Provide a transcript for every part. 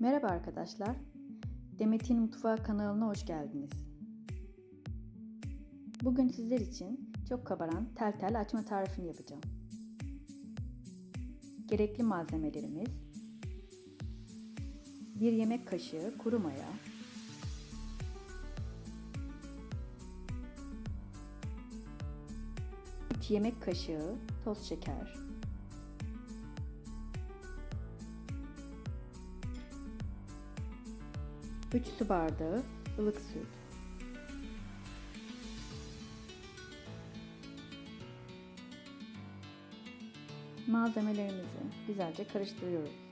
Merhaba arkadaşlar. Demet'in Mutfağı kanalına hoş geldiniz. Bugün sizler için çok kabaran tel tel açma tarifini yapacağım. Gerekli malzemelerimiz 1 yemek kaşığı kuru maya, üç yemek kaşığı toz şeker, 3 su bardağı ılık süt. Malzemelerimizi güzelce karıştırıyoruz.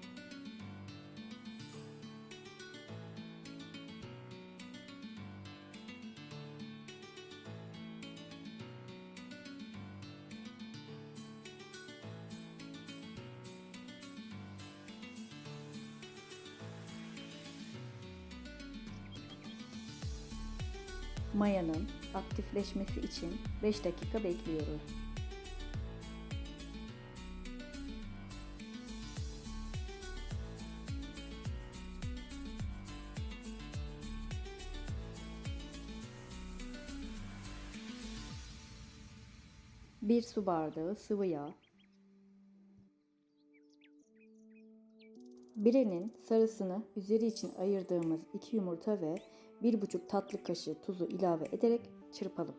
Mayanın aktifleşmesi için 5 dakika bekliyoruz. Bir su bardağı sıvı yağ, Birenin sarısını üzeri için ayırdığımız 2 yumurta ve 1,5 tatlı kaşığı tuzu ilave ederek çırpalım.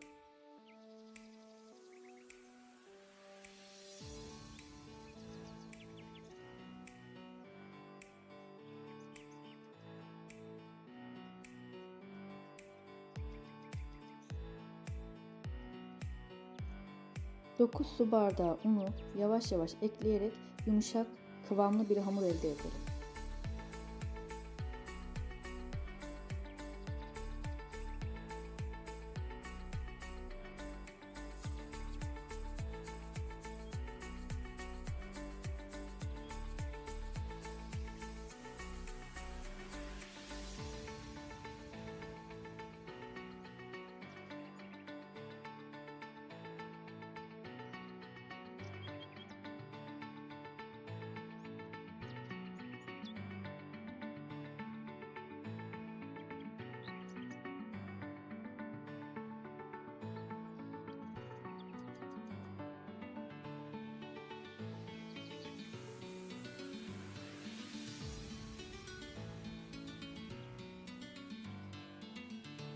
Dokuz su bardağı unu yavaş yavaş ekleyerek yumuşak kıvamlı bir hamur elde edelim.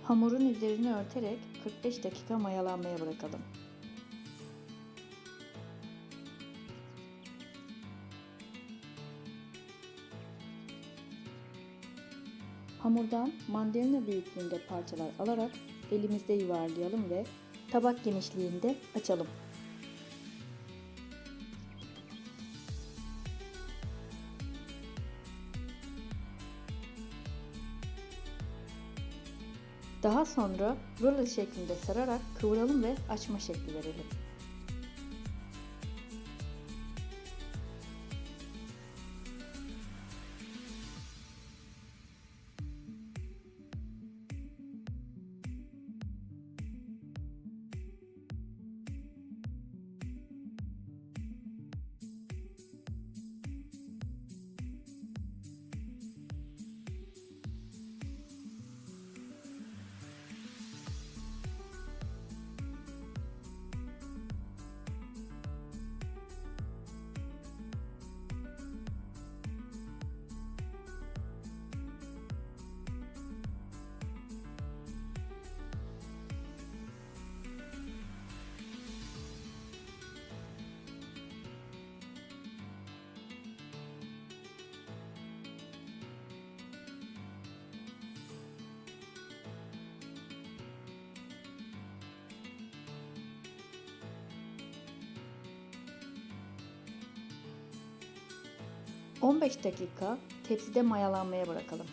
Hamurun üzerini örterek 45 dakika mayalanmaya bırakalım. Hamurdan mandalina büyüklüğünde parçalar alarak elimizde yuvarlayalım ve tabak genişliğinde açalım. Daha sonra rulo şeklinde sararak kıvıralım ve açma şekli verelim. ...15 dakika tepside mayalanmaya bırakalım.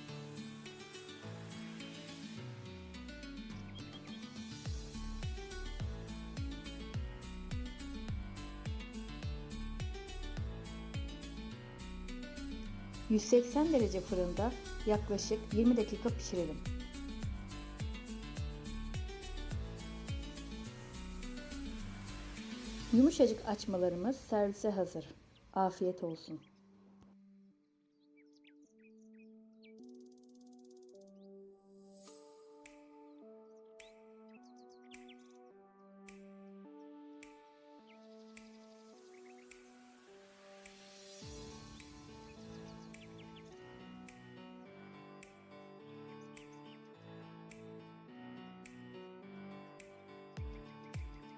...180 derece fırında yaklaşık 20 dakika pişirelim. Yumuşacık açmalarımız servise hazır. Afiyet olsun.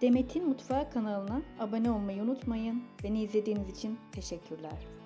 Demet'in Mutfağı kanalına abone olmayı unutmayın. Beni izlediğiniz için teşekkürler.